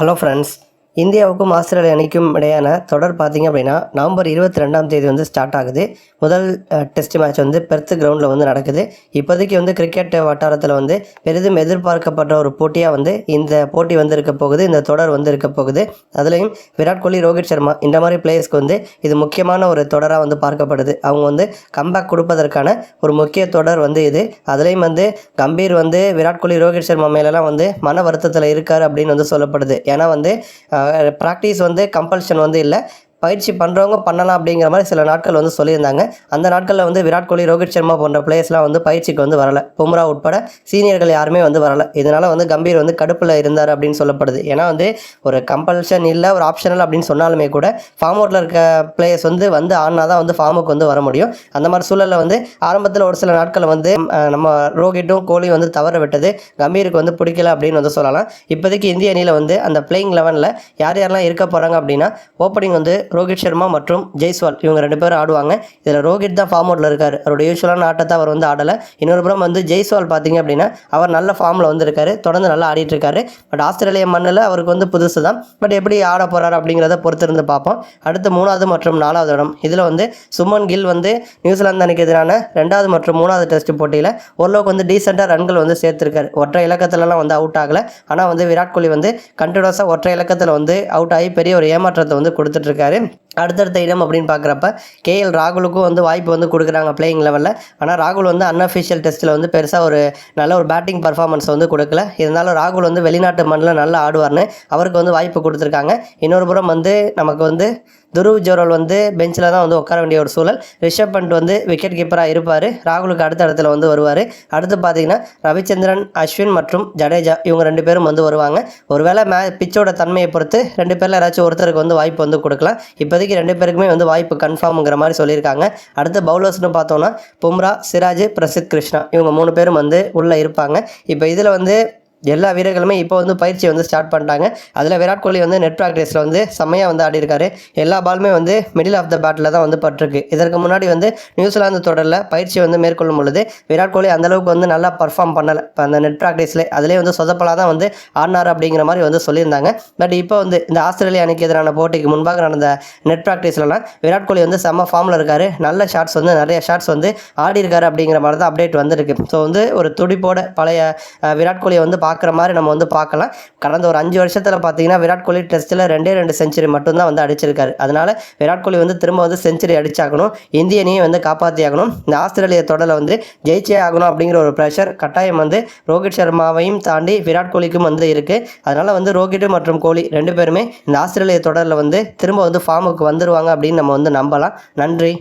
Hello friends இந்தியாவுக்கும் Australia அணிக்கும் இடையான தொடர் பார்த்தீங்க அப்படின்னா நவம்பர் இருபத்தி ரெண்டாம் தேதி வந்து ஸ்டார்ட் ஆகுது. முதல் டெஸ்ட் மேட்ச் வந்து பெர்த் கிரவுண்டில் வந்து நடக்குது. இப்போதைக்கு வந்து கிரிக்கெட் வட்டாரத்தில் வந்து பெரிதும் எதிர்பார்க்கப்பட்ட ஒரு போட்டியாக வந்து இந்த போட்டி வந்து இருக்க போகுது. இந்த தொடர் வந்து இருக்க போகுது. அதுலேயும் விராட் கோலி ரோஹித் சர்மா இந்த மாதிரி பிளேயர்ஸ்க்கு வந்து இது முக்கியமான ஒரு தொடராக வந்து பார்க்கப்படுது. அவங்க வந்து கம்பேக் கொடுப்பதற்கான ஒரு முக்கிய தொடர் வந்து இது. அதுலேயும் வந்து கம்பீர் வந்து விராட் கோலி ரோஹித் சர்மா மேலெலாம் வந்து மன வருத்தத்தில் இருக்கார் அப்படின்னு வந்து சொல்லப்படுது. ஏன்னா வந்து ப்ராக்டிஸ் வந்து கம்பல்ஷன் வந்து இல்லை. பயிற்சி பண்ணுறவங்க பண்ணலாம் அப்படிங்கிற மாதிரி சில நாட்கள் வந்து சொல்லியிருந்தாங்க. அந்த நாட்களில் வந்து விராட் கோலி ரோஹித் சர்மா போன்ற பிளேயர்ஸ்லாம் வந்து பயிற்சிக்கு வந்து வரல. பும்ரா உட்பட சீனியர்கள் யாருமே வந்து வரல. இதனால் வந்து கம்பீர் வந்து கடுப்பில் இருந்தார் அப்படின்னு சொல்லப்படுது. ஏன்னா வந்து ஒரு கம்பல்ஷன் இல்லை ஒரு ஆப்ஷனல் அப்படின்னு சொன்னாலுமே கூட ஃபார்ம் அவுட்டில் இருக்க பிளேயர்ஸ் வந்து வந்து ஆடினா தான் வந்து ஃபார்முக்கு வந்து வர முடியும். அந்த மாதிரி சூழலில் வந்து ஆரம்பத்தில் ஒரு சில நாட்களில் வந்து நம்ம ரோஹிட்டும் கோலியும் வந்து தவற விட்டது. கம்பீருக்கு வந்து பிடிக்கல அப்படின்னு வந்து சொல்லலாம். இப்போதைக்கு இந்திய அணியில் வந்து அந்த பிளேயிங் லெவனில் யார் யாரெல்லாம் இருக்க போகிறாங்க அப்படின்னா ஓப்பனிங் வந்து ரோஹித் சர்மா மற்றும் ஜெய்ஸ்வால் இவங்க ரெண்டு பேரும் ஆடுவாங்க. இதில் ரோஹித் தான் ஃபார்ம் அவுட்டில் இருக்கார். அவருடைய யூஸ்வலான ஆட்டத்தை அவர் வந்து ஆடலை. இன்னொரு புறம் வந்து ஜெய்ஸ்வால் பார்த்தீங்க அப்படின்னா அவர் நல்ல ஃபார்மில் வந்திருக்காரு. தொடர்ந்து நல்லா ஆடிட்டு இருக்காரு. பட் ஆஸ்திரேலிய மண்ணில் அவருக்கு வந்து புதுசு தான் பட் எப்படி ஆட போகிறார் அப்படிங்கிறத பொறுத்திருந்து பார்ப்போம். அடுத்து மூணாவது மற்றும் நாலாவது இடம். இதில் வந்து சுமன் கில் வந்து நியூசிலாந்து அணிக்கு எதிரான ரெண்டாவது மற்றும் மூணாவது டெஸ்ட் போட்டியில் ஓரளவுக்கு வந்து டீசெண்டாக ரன்கள் வந்து சேர்த்துருக்காரு. ஒற்றை இலக்கத்துலலாம் வந்து அவுட் ஆகலை. ஆனால் வந்து விராட் கோலி வந்து கண்டினியூஸாக ஒற்றை இலக்கத்தில் வந்து அவுட் ஆகி பெரிய ஒரு ஏமாற்றத்தை வந்து கொடுத்துட்ருக்காரு again. அடுத்தடுத்த இடம் அப்படின்னு பார்க்குறப்ப கேஎல் ராகுலுக்கும் வந்து வாய்ப்பு வந்து கொடுக்குறாங்க பிளேயிங் லெவலில் ஆனால் ராகுல் வந்து அன்அஃபிஷியல் டெஸ்ட்டில் வந்து பெருசாக ஒரு நல்ல ஒரு பேட்டிங் பர்ஃபார்மன்ஸ் வந்து கொடுக்கல. இருந்தாலும் ராகுல் வந்து வெளிநாட்டு மண்ணில் நல்லா ஆடுவார்னு அவருக்கு வந்து வாய்ப்பு கொடுத்துருக்காங்க. இன்னொரு புறம் வந்து நமக்கு வந்து துருவ் ஜோரல் வந்து பெஞ்சில் தான் வந்து உட்கார வேண்டிய ஒரு சூழல். ரிஷப் பண்ட் வந்து விக்கெட் கீப்பராக இருப்பார். ராகுலுக்கு அடுத்த இடத்துல வந்து வருவார். அடுத்து பார்த்தீங்கன்னா ரவிச்சந்திரன் அஸ்வின் மற்றும் ஜடேஜா இவங்க ரெண்டு பேரும் வந்து வருவாங்க. ஒருவேளை மே பிச்சோட தன்மையை பொறுத்து ரெண்டு பேரில் யாராச்சும் ஒருத்தருக்கு வந்து வாய்ப்பு வந்து கொடுக்கலாம். இப்போதைக்கு ரெண்டு பேருக்குமே வந்து வாய்ப்பு கன்ஃபார்முங்கிற மாதிரி சொல்லியிருக்காங்க. அடுத்து பவுலர்ஸ்னு பார்த்தோன்னா பும்ரா சிராஜ் பிரசித் கிருஷ்ணா. இவங்க மூணு பேரும் வந்து உள்ளே இருப்பாங்க. இப்போ இதில் வந்து எல்லா வீரர்களுமே இப்போ வந்து பயிற்சி வந்து ஸ்டார்ட் பண்ணிட்டாங்க. அதில் விராட் கோலி வந்து நெட் ப்ராக்டிஸில் வந்து செம்மையாக வந்து ஆடி இருக்காரு எல்லா பாலுமே வந்து மிடில் ஆஃப் த பேட்டில் தான் வந்து பட்டிருக்கு. இதற்கு முன்னாடி வந்து நியூசிலாந்து தொடரில் பயிற்சி வந்து மேற்கொள்ளும் பொழுது விராட் கோலி அந்த அளவுக்கு வந்து நல்லா பர்ஃபார்ம் பண்ணலை. இப்போ அந்த நெட் ப்ராக்டிஸில் அதிலே வந்து சொதப்பலாக தான் வந்து ஆடினார் அப்படிங்கிற மாதிரி வந்து சொல்லியிருந்தாங்க. பட் இப்போ வந்து இந்த ஆஸ்திரேலியா அணிக்கு எதிரான போட்டிக்கு முன்பாக நடந்த நெட் ப்ராக்டிஸ்லலாம் விராட் கோலி வந்து செம்ம ஃபார்மில் இருக்காரு. நல்ல ஷாட்ஸ் வந்து நிறைய ஷாட்ஸ் வந்து ஆடி இருக்காரு அப்படிங்கிற மாதிரி தான் அப்டேட் வந்திருக்கு. ஸோ வந்து ஒரு துடிப்போட பழைய விராட் கோலியை வந்து பார்க்குற மாதிரி நம்ம வந்து பார்க்கலாம். கடந்த ஒரு அஞ்சு வருஷத்தில் பார்த்தீங்கன்னா விராட் கோலி டெஸ்ட்டில் ரெண்டே ரெண்டு செஞ்சுரி மட்டும்தான் வந்து அடிச்சிருக்காரு. அதனால் விராட் கோலி வந்து திரும்ப வந்து செஞ்சுரி அடிச்சாகணும். இந்திய அணியை வந்து காப்பாற்றி ஆகணும். இந்த ஆஸ்திரேலிய தொடரில் வந்து ஜெயிச்சே ஆகணும் அப்படிங்கிற ஒரு ப்ரெஷர் கட்டாயம் வந்து ரோஹித் சர்மாவையும் தாண்டி விராட் கோலிக்கும் வந்து இருக்குது அதனால் வந்து ரோஹித் மற்றும் கோலி ரெண்டு பேருமே இந்த ஆஸ்திரேலிய தொடரில் வந்து திரும்ப வந்து ஃபார்முக்கு வந்துருவாங்க அப்படின்னு நம்ம வந்து நம்பலாம். நன்றி.